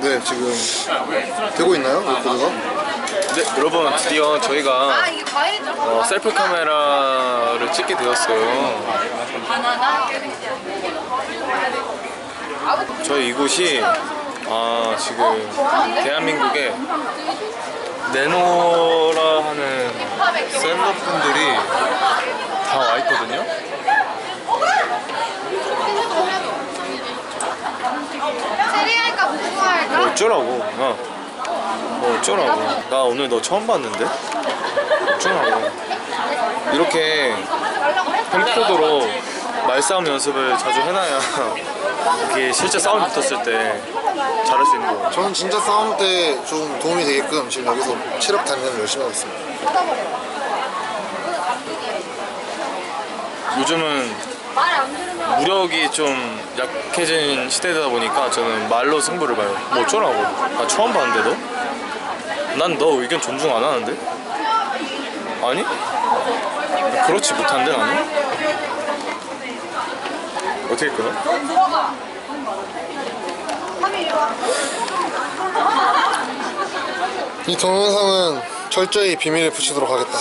네, 지금 되고 있나요? 레코드가? 네, 여러분 드디어 저희가 아? 어, 셀프 카메라를 찍게 되었어요. 저희 이곳이 아 지금 대한민국에 네노라 하는 셀럽분들이 다 와 있거든요. 체리할까 무궁화 할까? 뭐 어쩌라고? 어. 뭐 어쩌라고? 나 오늘 너 처음 봤는데? 어쩌라고? 이렇게 캠코더로 말싸움 연습을 자주 해놔야 이게 실제 싸움 붙었을 때 잘할 수 있는 거. 저는 진짜 싸움 때 좀 도움이 되게끔 지금 여기서 체력 단련을 열심히 하고 있습니다. 요즘은 무력이 좀 약해진 시대다 보니까 저는 말로 승부를 봐요. 뭐 어쩌라고? 나 처음 봤는데 너? 난 너 의견 존중 안 하는데? 아니? 그렇지 못한데 나는? 어떻게 끊어? 이 동영상은 철저히 비밀에 붙이도록 하겠다.